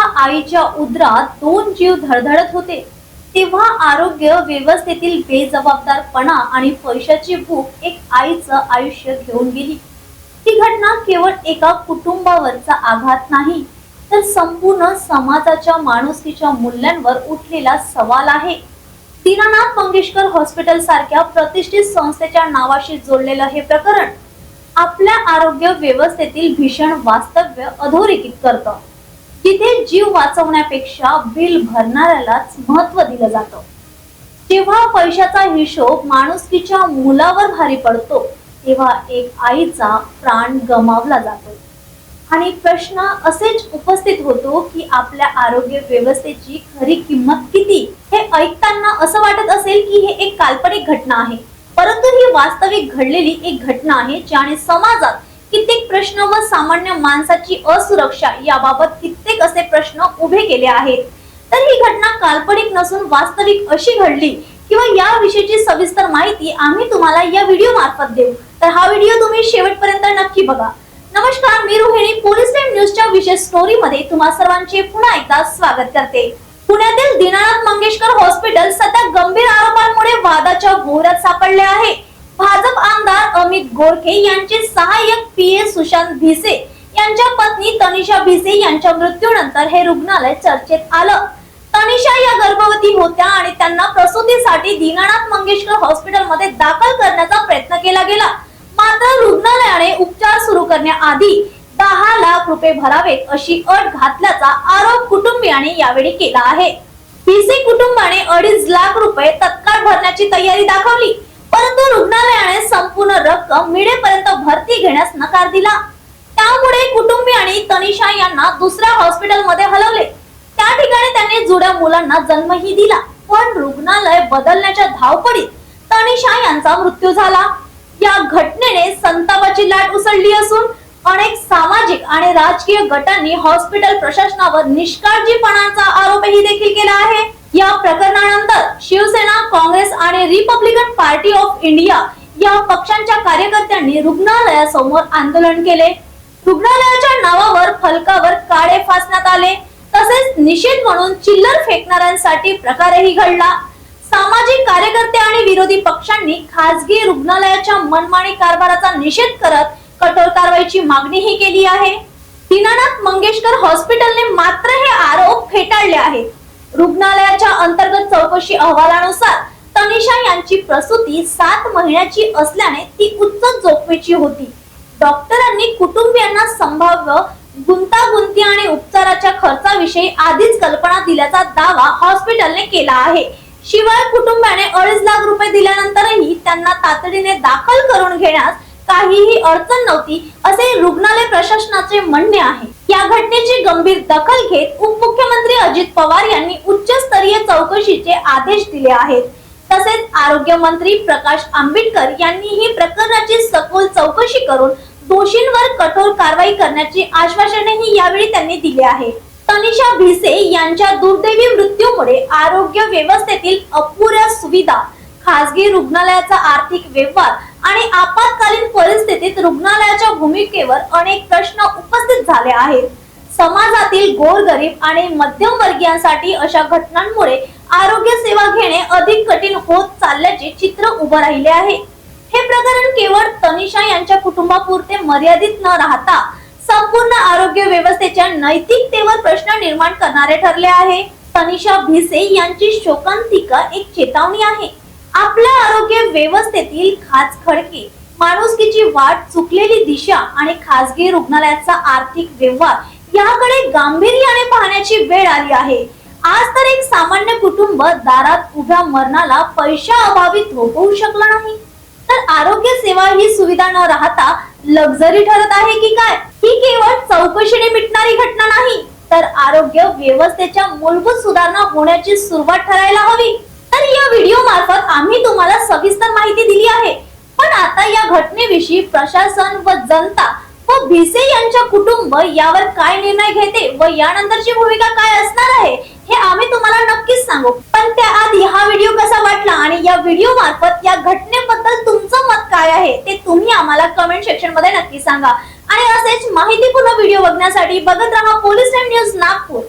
जेव्हा आईच्या उदरात दोन जीव धडधडत होते तेव्हा आरोग्य व्यवस्थेतील बेजबाबदारपणा आणि पैशाची भूक एक आईचं आयुष्य घेऊन गेली. ही घटना केवळ एका कुटुंबावरचा आघात नाही तर संपूर्ण समाजाच्या माणुसकीच्या मूल्यांवर उठलेला सवाल आहे. दीनानाथ मंगेशकर हॉस्पिटल सारख्या प्रतिष्ठित संस्थेच्या नावाशी जोडलेलं हे प्रकरण आपल्या आरोग्य व्यवस्थेतील भीषण वास्तव्य अधोरेखित करतं. जिथे जीव वाचवण्यापेक्षा बिल भरणाऱ्यालाच महत्त्व दिलं जातं. जेव्हा पैशाचा हिशोब माणुसकीच्या मुलावर भारी पडतो तेव्हा एक आईचा प्राण गमावला जातो. आणि प्रश्न असेच उपस्थित होतो की आपल्या आरोग्य व्यवस्थेची खरी किंमत किती? हे ऐकताना असं वाटत असेल की हे एक काल्पनिक घटना आहे. परंतु ही वास्तविक घडलेली एक घटना आहे ज्याने समाजात कित्येक प्रश्न व सामान्य माणसाची असुरक्षा याबाबत कित्येक असे प्रश्न उभे केले आहेत. तर ही घटना काल्पनिक नसून वास्तविक अशी घडली किंवा याविषयीची सविस्तर माहिती आम्ही तुम्हाला या व्हिडिओ मार्फत देऊ. तर हा व्हिडिओ तुम्ही शेवटपर्यंत नक्की बघा. नमस्कार मी रोहिणी पोलीस टाइम न्यूजच्या विशेष स्टोरी मध्ये तुम्हा सर्वांचे पुन्हा एकदा स्वागत करते. पुण्यातील दीनानाथ मंगेशकर हॉस्पिटल सध्या गंभीर आरोपांमुळे वादाच्या भोवऱ्यात सापडले आहे. भाजप आमदार अमित गोरखे यांचे सहाय्यक पी ए सुशांत भिसे यांच्या पत्नी तनिषा भिसे यांच्या मृत्यूनंतर हे रुग्णालय चर्चेत आलं. तनिषा या गर्भवती होत्या आणि त्यांना प्रसूतीसाठी दीनानाथ मंगेशकर हॉस्पिटलमध्ये दाखल करण्याचा प्रयत्न केला गेला. मात्र रुग्णालयाने उपचार सुरू करण्याआधी दहा लाख रुपये भरावेत अशी अट घातल्याचा आरोप कुटुंबियाने यावेळी केला आहे. भिसे कुटुंबाने अडीच लाख रुपये तत्काळ भरण्याची तयारी दाखवली. परंतु रुग्णालयाने संपूर्ण रक्कम मिळेपर्यंत भरती घेण्यास नकार दिला. त्यामुळे कुटुंबी आणि तनिषा यांना दुसऱ्या हॉस्पिटलमध्ये हलवले. त्या ठिकाणी त्यांनी जुड्या मुलांना जन्मही दिला पण रुग्णालय बदलण्याच्या धावपडीत तनिषा यांचा मृत्यू झाला. या घटनेने संतापाची लाट उसळली असून अनेक सामाजिक आणि राजकीय गटांनी हॉस्पिटल प्रशासनावर निष्काळजीपणाचा आरोपही देखील केला आहे. या प्रकरणानंतर शिवसेना काँग्रेस आणि रिपब्लिकन पार्टी ऑफ इंडिया या पक्षांच्या कार्यकर्त्यांनी रुग्णालयासमोर आंदोलन केले. रुग्णालयाच्या नावावर फलकावर काळे फासण्यात आले. तसेच निषेध म्हणून चिल्लर फेकणाऱ्यांसाठी प्रकारही घडला. सामाजिक कार्यकर्ते आणि विरोधी पक्षांनी खासगी रुग्णालयाच्या मनमानी कारभाराचा निषेध करत कठोर कारवाईची मागणीही केली आहे. दीनानाथ मंगेशकर हॉस्पिटलने मात्र हे आरोप फेटाळले आहेत. रुग्णालयाच्या अंतर्गत चौकशी अहवालानुसार तनिषा यांची प्रसूती सात महिन्याची असल्याने ती उच्च जोखमीची होती. डॉक्टरांनी कुटुंबियांना संभाव्य गुंतागुंती आणि उपचाराच्या खर्चाविषयी आधीच कल्पना दिल्याचा दावा हॉस्पिटलने केला आहे. शिवाय कुटुंबाने अडीच लाख रुपये दिल्यानंतरही त्यांना तातडीने दाखल करून घेण्यास काहीही अडचण नव्हती असे रुग्णालय प्रशासनाचे म्हणणे आहे. या घटनेची गंभीर दखल घेत उपमुख्यमंत्री अजित पवार यांनी उच्चस्तरीय चौकशीचे आदेश दिले आहेत. तसेच आरोग्य मंत्री प्रकाश आंबेडकर यांनीही प्रकरणाची सखोल चौकशी करून दोषींवर कठोर कारवाई करण्याची आश्वासनही यावेळी त्यांनी दिले आहे. तनिषा भिसे यांच्या दुर्दैवी मृत्यूमुळे आरोग्य व्यवस्थेतील अपुऱ्या सुविधा खासगी रुग्णालयाचा आर्थिक व्यवहार आणि आपत्कालीन परिस्थितीत रुग्णालयाच्या भूमिकेवर अनेक प्रश्न उपस्थित झाले आहेत. समाजातील गोरगरीब आणि मध्यमवर्गीयांसाठी अशा घटनांमुळे सेवा घेणे अधिक कठीण होत चालल्याचे चित्र उभं राहिले आहे. हे प्रकरण केवळ तनिषा यांच्या कुटुंबापुरते मर्यादित न राहता संपूर्ण आरोग्य व्यवस्थेच्या नैतिकतेवर प्रश्न निर्माण करणारे ठरले आहे. तनिषा भिसे यांची शोकांतिका एक चेतावणी आहे. आपल्या आरोग्य व्यवस्थेतील खास खडके माणुसकीची वाट चुकलेली दिशा आणि खासगी रुग्णालयाचा आर्थिक व्यवहार याकडे गांभीर्याने पाहण्याची वेळ आली आहे. आज तर एक सामान्य कुटुंब दारात उभ्या मरणाला पैशा अभावी थोपवू शकला नाही. तर आरोग्य सेवा ही सुविधा न राहता लक्झरी ठरत आहे की काय? ही केवळ चौकशीने मिटणारी घटना नाही तर आरोग्य व्यवस्थेच्या मूलभूत सुधारणा होण्याची सुरुवात ठरायला हवी. तर या व्हिडिओ मार्फत आम्ही तुम्हाला सविस्तर माहिती दिली आहे. पण आता या घटनेविषयी प्रशासन व जनता व भिसे यांच्या कुटुंब यावर काय निर्णय घेते व यानंतरची भूमिका काय असणार आहे हे आम्ही सांगू. पण त्याआधी हा व्हिडिओ कसा वाटला आणि या व्हिडिओ मार्फत या घटनेबद्दल तुमचं मत काय आहे ते तुम्ही आम्हाला कमेंट सेक्शनमध्ये नक्की सांगा. आणि असेच माहितीपूर्ण व्हिडिओ बघण्यासाठी बघत राहा पोलीस टाइम न्यूज नागपूर.